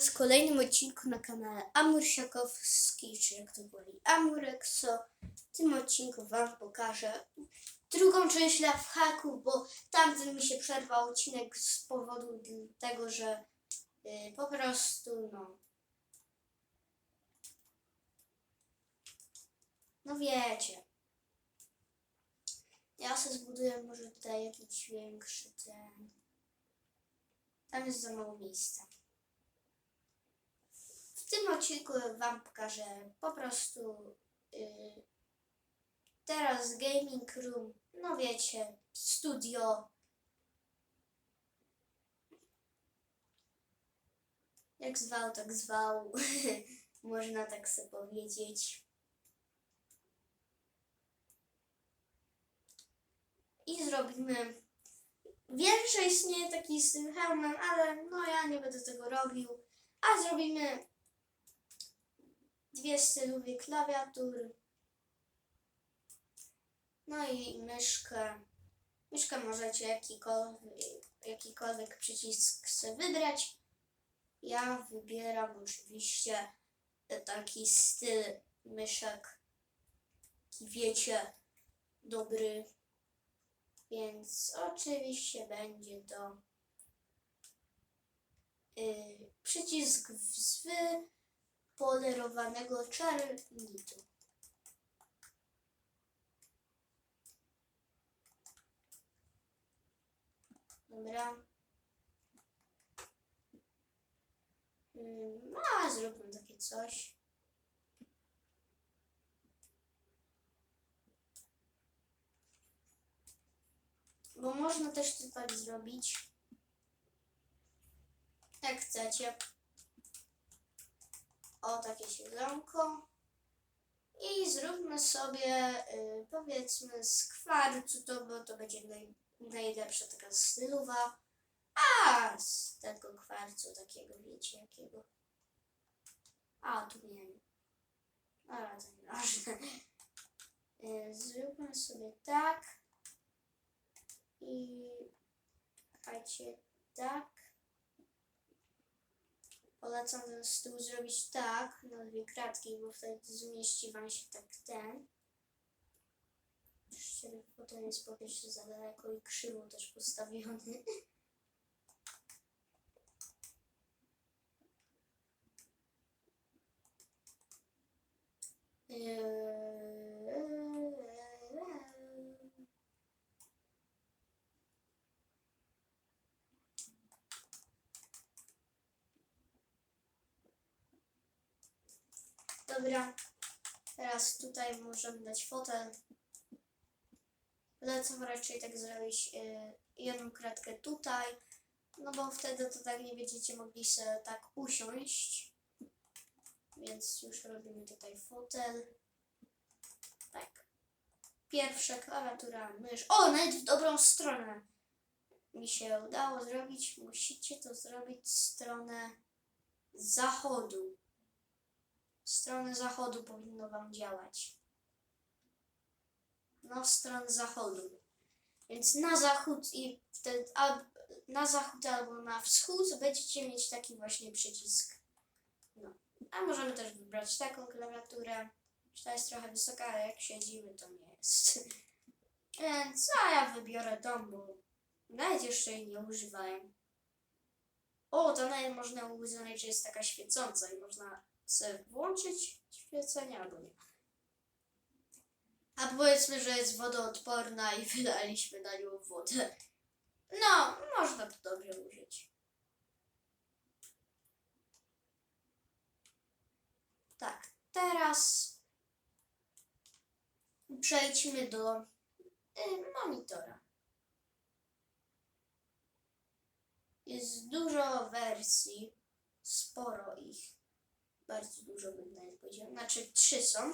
w kolejnym odcinku na kanale Amur Siakowski, czy jak to woli Amurexo. W tym odcinku Wam pokażę drugą część haku, bo tamten mi się przerwał odcinek z powodu tego, że y, po prostu no no wiecie. Ja sobie zbuduję może tutaj jakiś większy ten. Tam jest za mało miejsca. W tym odcinku Wam pokażę po prostu yy, teraz gaming room, no wiecie, studio. Jak zwał, tak zwał. Można tak sobie powiedzieć. I zrobimy. Wiem, że istnieje taki z tym hełmem, ale no ja nie będę tego robił. A zrobimy dwie stylowe klawiatury. No i myszkę. Myszkę możecie jakikolwiek, jakikolwiek przycisk sobie wybrać. Ja wybieram oczywiście taki styl myszek. Taki wiecie, dobry. Więc oczywiście będzie to yy, przycisk z wypolerowanego czarnitu. Dobra. No, a zróbmy takie coś. Bo można też to tak zrobić. Jak chcecie. O, takie siedzonko. I zróbmy sobie, y, powiedzmy, z kwarcu, to, bo to będzie naj, najlepsza taka stylowa. A, z tego kwarcu takiego, wiecie, jakiego. A, tu wiem. Ale to nieważne. Y, Zróbmy sobie tak. I słuchajcie, tak. Polecam ten stół zrobić tak, na dwie kratki, bo wtedy zmieści wam się tak ten. Oczywiście potem jest po prostu za daleko i krzywo też postawiony. Eee, Dobra, teraz tutaj możemy dać fotel. Polecam raczej tak zrobić y, jedną kratkę tutaj, no bo wtedy to tak nie będziecie mogli sobie tak usiąść. Więc już robimy tutaj fotel. Tak. Pierwsza klawiatura, mysz. O, nawet w dobrą stronę mi się udało zrobić. Musicie to zrobić w stronę zachodu w stronę zachodu powinno Wam działać. No, w stronę zachodu. Więc na zachód i wtedy, al, na zachód albo na wschód będziecie mieć taki właśnie przycisk. No. A możemy też wybrać taką klawiaturę. Ta jest trochę wysoka, ale jak siedzimy, to nie jest. Więc a ja wybiorę tą, bo nawet jeszcze jej nie używałem. O, to nawet można uznać, że jest taka świecąca i można sobie włączyć świecenie albo nie. A powiedzmy, że jest wodoodporna i wydaliśmy na nią wodę. No, można to dobrze użyć. Tak, teraz przejdźmy do y, monitora. Jest dużo wersji, sporo ich bardzo dużo bym nawet powiedział. Znaczy trzy są.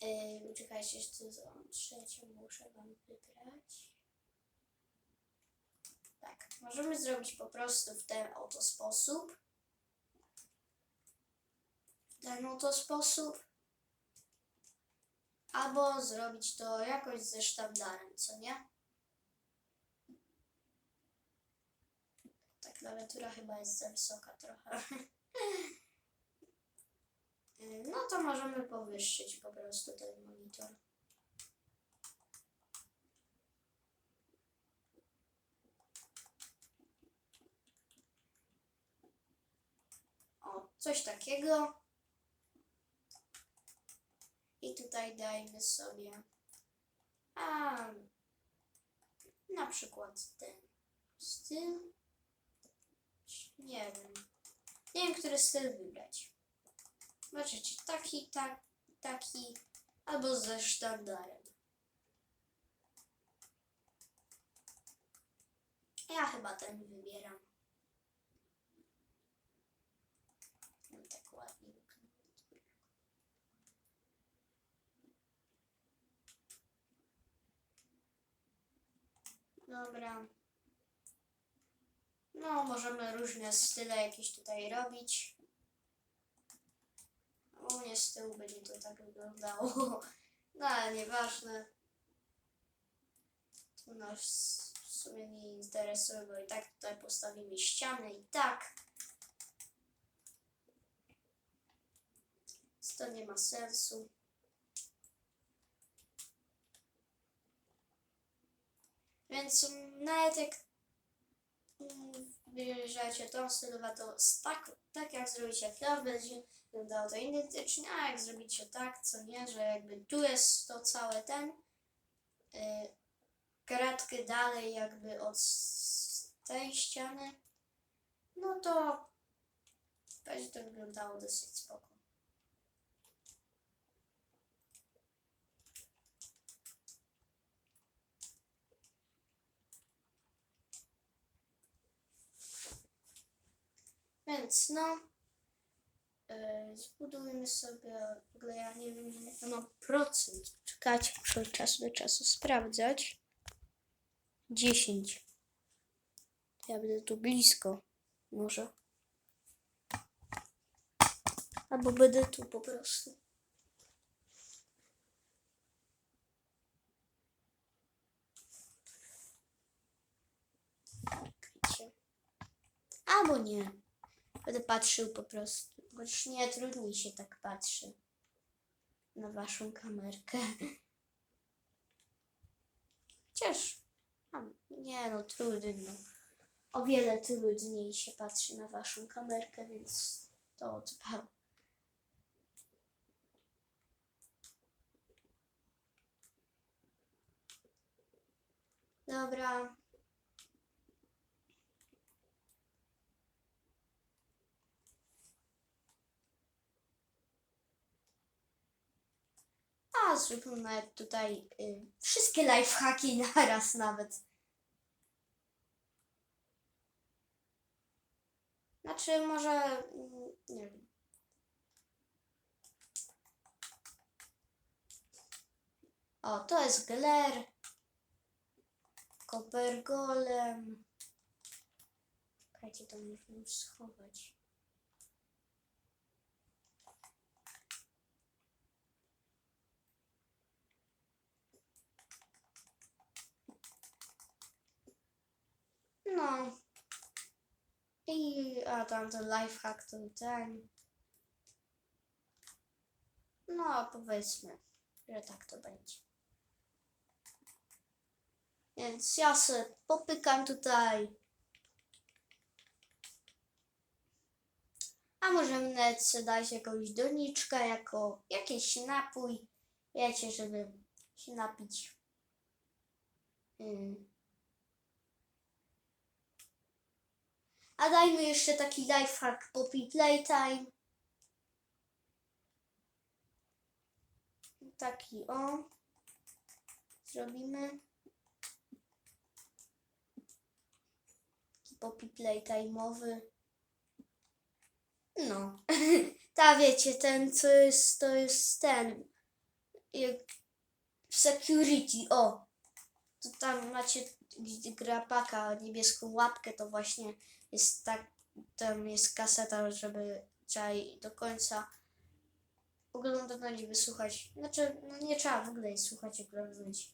Yy, czekajcie, jeszcze są trzecią muszę wam wybrać. Tak, możemy zrobić po prostu w ten oto sposób. W ten oto sposób. Albo zrobić to jakoś ze sztandarem, co nie? Tak klawiatura chyba jest za wysoka trochę. No to możemy powyższyć po prostu ten monitor. O, coś takiego. I tutaj dajmy sobie a na przykład ten styl. Nie wiem. Nie wiem, który styl wybrać. Zobaczycie, taki, tak, taki, albo ze sztandarem. Ja chyba ten wybieram. Tak ładnie. Dobra. No, możemy różne style jakieś tutaj robić. U mnie z tyłu będzie to tak wyglądało. No, ale nieważne. To nas w sumie nie interesuje, bo i tak tutaj postawimy ścianę i tak. To nie ma sensu. Więc nawet jak wybierzecie tą stylowatą tak, tak jak zrobicie to, będzie wyglądało to identycznie, a jak zrobicie tak, co nie, że jakby tu jest to całe ten, yy, kratkę dalej jakby od tej ściany, no to będzie to wyglądało dosyć spoko. Więc no, yy, zbudujmy sobie, w ogóle ja nie wiem, jak to mam procent. Czekajcie, muszę od czasu do czasu sprawdzać. 10. Ja będę tu blisko, może. Albo będę tu po prostu. Albo nie. Będę patrzył po prostu. Chociaż nie, trudniej się tak patrzy na waszą kamerkę. Chociaż, a, nie no, trudno. O wiele trudniej się patrzy na waszą kamerkę, więc to odpał. Dobra. A, zróbmy nawet tutaj y, wszystkie lifehacki naraz nawet. Znaczy, może, mm, nie wiem. O, to jest Gler. Copper Golem. Czekajcie, to już schować. No. I a tam ten lifehack to ten. No, powiedzmy, że tak to będzie. Więc ja se popykam tutaj. A możemy nawet sobie dać jakąś doniczkę jako jakiś napój. Wiecie, żeby się napić. Mm. A dajmy jeszcze taki lifehack Poppy Playtime. Taki o. Zrobimy. Taki Poppy Playtime'owy. No. Ta wiecie, ten co jest, to jest ten. Jak security, o. To tam macie gdzie grapaka, niebieską łapkę, to właśnie jest tak, tam jest kaseta, żeby trzeba do końca oglądać i wysłuchać. Znaczy, no nie trzeba w ogóle jej słuchać i oglądać.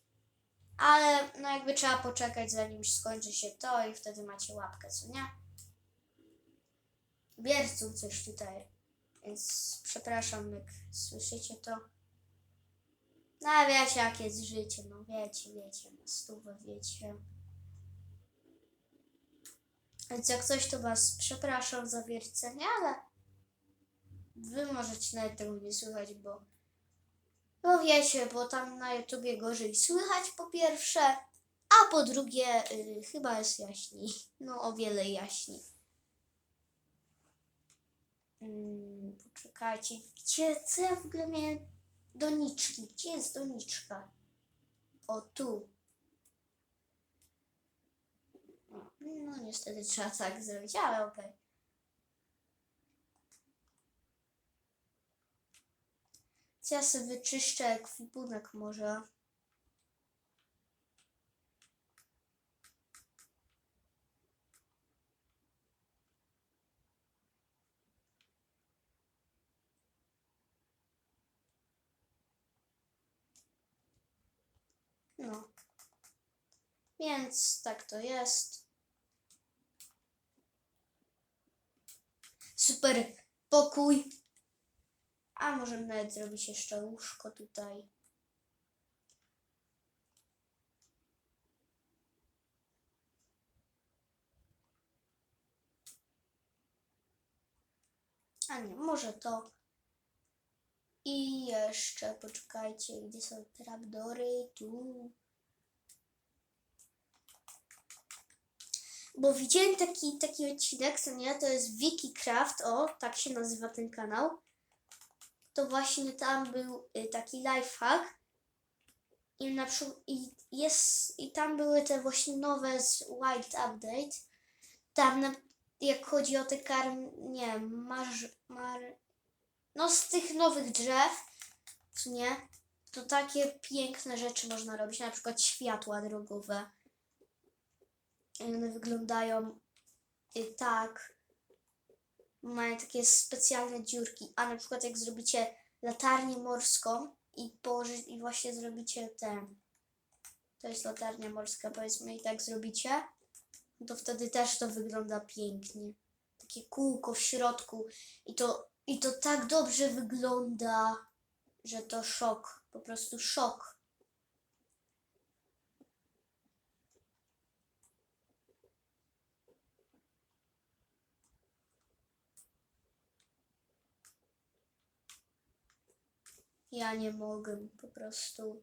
Ale no jakby trzeba poczekać zanim skończy się to i wtedy macie łapkę, co nie? wiercą coś tutaj. Więc przepraszam, jak słyszycie to. No wiecie, jak jest życie, no wiecie, wiecie, na stówę wiecie. Więc jak coś, to was przepraszam za wiercenie, ale wy możecie nawet tego nie słychać, bo no wiecie, bo tam na YouTubie gorzej słychać po pierwsze, a po drugie y, chyba jest jaśniej. No o wiele jaśniej. Mm, poczekajcie, gdzie, co ja w ogóle miałem? Doniczki, gdzie jest doniczka? O, tu. O, No niestety trzeba tak zrobić, ale okej. Co ja sobie wyczyszczę ekwipunek może. No. Więc tak to jest. Super pokój. A możemy nawet zrobić jeszcze łóżko tutaj. A nie, może to. I jeszcze, poczekajcie, gdzie są trapdory? Tu. Bo widziałem taki, taki odcinek, co nie, to jest WikiCraft, o, tak się nazywa ten kanał. To właśnie tam był y, taki lifehack. I, na i, jest, I tam były te właśnie nowe z Wild Update. Tam, na, jak chodzi o te karm, nie, marz, mar, no z tych nowych drzew, w sumie, to takie piękne rzeczy można robić, na przykład światła drogowe. One wyglądają y, tak. Mają takie specjalne dziurki, a na przykład jak zrobicie latarnię morską i położy, i właśnie zrobicie ten, to jest latarnia morska, powiedzmy, i tak zrobicie, to wtedy też to wygląda pięknie. Takie kółko w środku i to, i to tak dobrze wygląda, że to szok, po prostu szok. Ja nie mogę, po prostu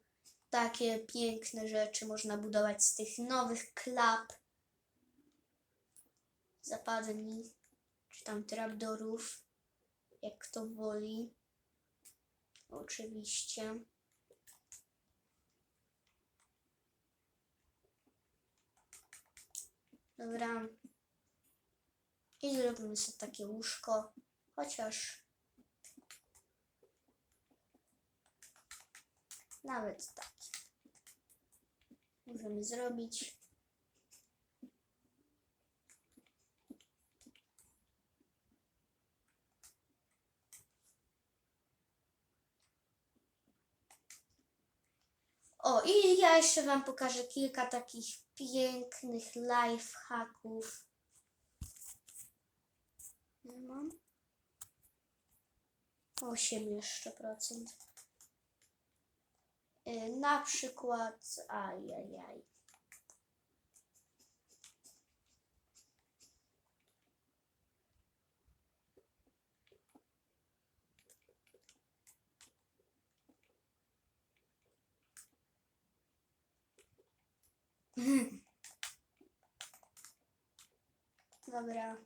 takie piękne rzeczy można budować z tych nowych klap, zapadni, czy tam trapdorów, jak kto woli. Oczywiście. Dobra. I zrobimy sobie takie łóżko, chociaż Nawet tak. Możemy zrobić. O, i ja jeszcze Wam pokażę kilka takich pięknych life hacków. Ja mam 8 jeszcze procent. Y, Na przykład, ajajaj. Dobra.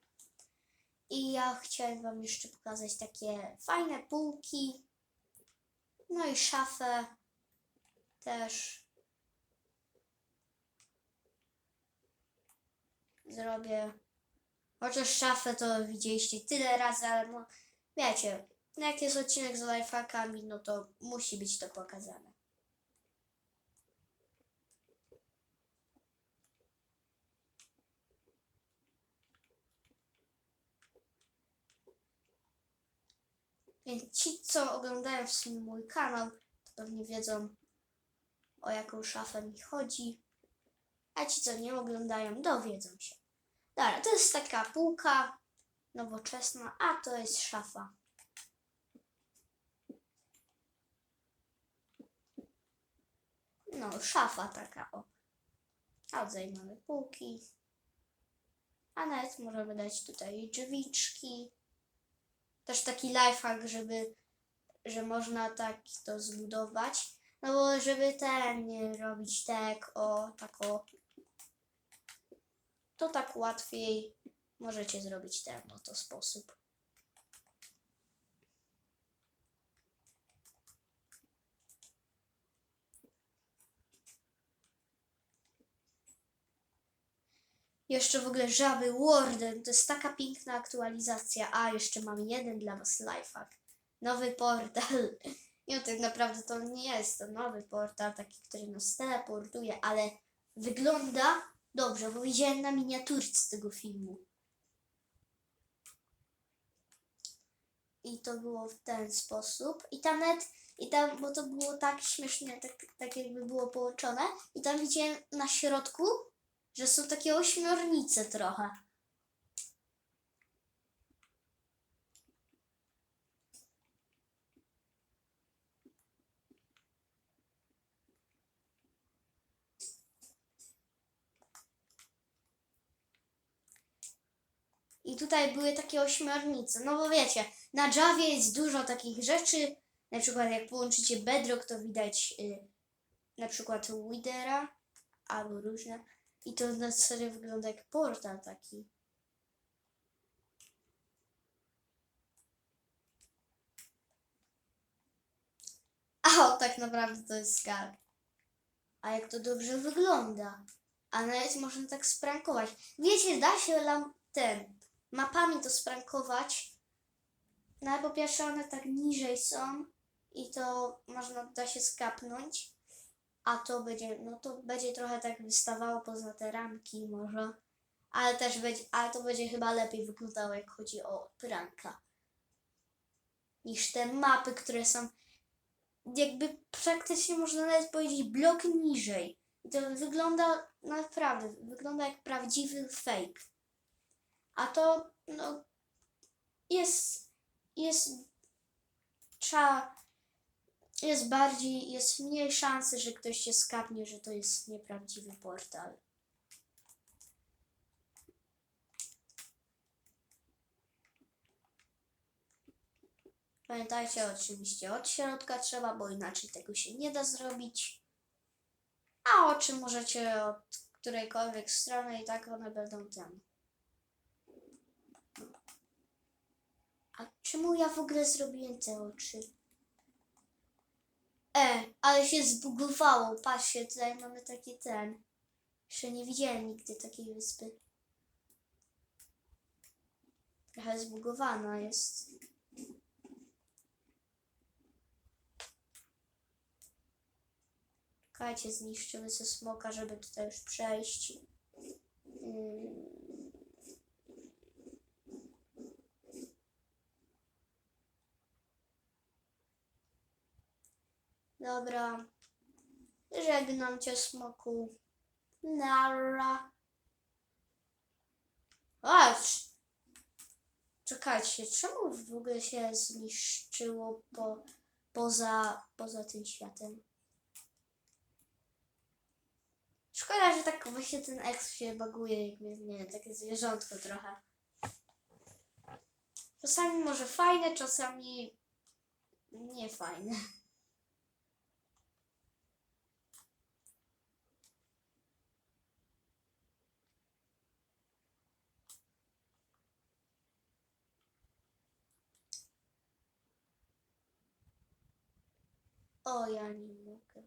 I ja chciałem Wam jeszcze pokazać takie fajne półki. No i szafę też zrobię. Chociaż szafę to widzieliście tyle razy, ale no wiecie, jak jest odcinek z lifehackami, no to musi być to pokazane. Więc ci, co oglądają w sumie mój kanał, to pewnie wiedzą, o jaką szafę mi chodzi. A ci, co nie oglądają, dowiedzą się. Dobra, to jest taka półka. nowoczesna, a to jest szafa. No, szafa taka, o. A tutaj mamy półki. A nawet możemy dać tutaj drzwiczki. Też taki lifehack, żeby, że można tak to zbudować. No bo żeby ten nie robić tak, o, tak o. To tak łatwiej możecie zrobić ten oto sposób. Jeszcze w ogóle Żaby Warden, to jest taka piękna aktualizacja. A, jeszcze mam jeden dla Was lifehack. Nowy portal. Nie, tak naprawdę to nie jest to nowy portal, taki, który nas teleportuje, ale wygląda dobrze, bo widziałem na miniaturce tego filmu. I to było w ten sposób. I tam nawet, i tam, bo to było tak śmiesznie, tak, tak jakby było połączone. I tam widziałem na środku, że są takie ośmiornice trochę. I tutaj były takie ośmiornice. No bo wiecie, na Javie jest dużo takich rzeczy. Na przykład jak połączycie Bedrock, to widać y, na przykład Withera albo różne. I to na serio wygląda jak portal taki. A o, tak naprawdę to jest skarb. A jak to dobrze wygląda. A nawet można tak sprankować. Wiecie, da się lam ten mapami to sprankować. No ale po pierwsze one tak niżej są i to można da się skapnąć. A to będzie, no to będzie trochę tak wystawało poza te ramki może. Ale też będzie, ale to będzie chyba lepiej wyglądało jak chodzi o pranka. Niż te mapy, które są jakby praktycznie można nawet powiedzieć blok niżej. I to wygląda naprawdę, wygląda jak prawdziwy fake. A to, no, jest, jest, trzeba, jest bardziej, jest mniej szansy, że ktoś się skapnie, że to jest nieprawdziwy portal. Pamiętajcie oczywiście od środka trzeba, bo inaczej tego się nie da zrobić. A oczy możecie od którejkolwiek strony i tak one będą tam. A czemu ja w ogóle zrobiłem te oczy? E, ale się zbugowało. Patrzcie, tutaj mamy taki ten. Jeszcze nie widziałem nigdy takiej wyspy. Trochę zbugowana jest. Czekajcie, zniszczymy sobie smoka, żeby tutaj już przejść. Mm. Dobra. Żegnam cię, smoku. Nara. Aż! Czekajcie, czemu w ogóle się zniszczyło po, poza, poza tym światem? Szkoda, że tak właśnie ten X się baguje, jakby, nie takie zwierzątko trochę. Czasami może fajne, czasami nie fajne. O, ja nie mogę.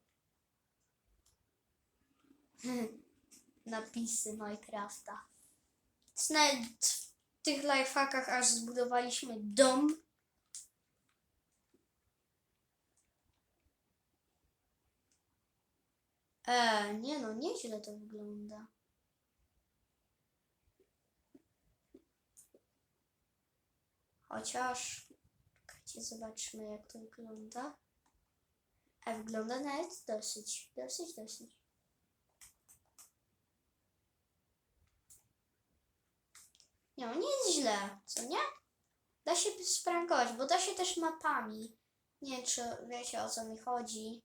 Napisy Minecrafta. Nawet w tych lifehackach aż zbudowaliśmy dom. E, nie no, nieźle to wygląda. Chociaż, czekajcie, zobaczmy jak to wygląda. A wygląda nawet dosyć, dosyć, dosyć. Nie, no nie jest źle, co nie? Da się sprankować, bo da się też mapami. Nie wiem, czy wiecie o co mi chodzi,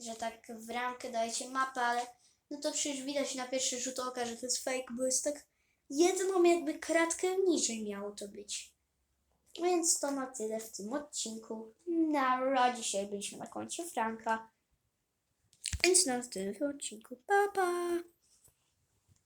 że tak w ramkę dajecie mapę, ale no to przecież widać na pierwszy rzut oka, że to jest fake, bo jest tak jedną jakby kratkę niżej miało to być. Więc to na tyle w tym odcinku. Na dzisiaj byliśmy na koncie Franka. Więc na tyle w tym odcinku. Pa, pa!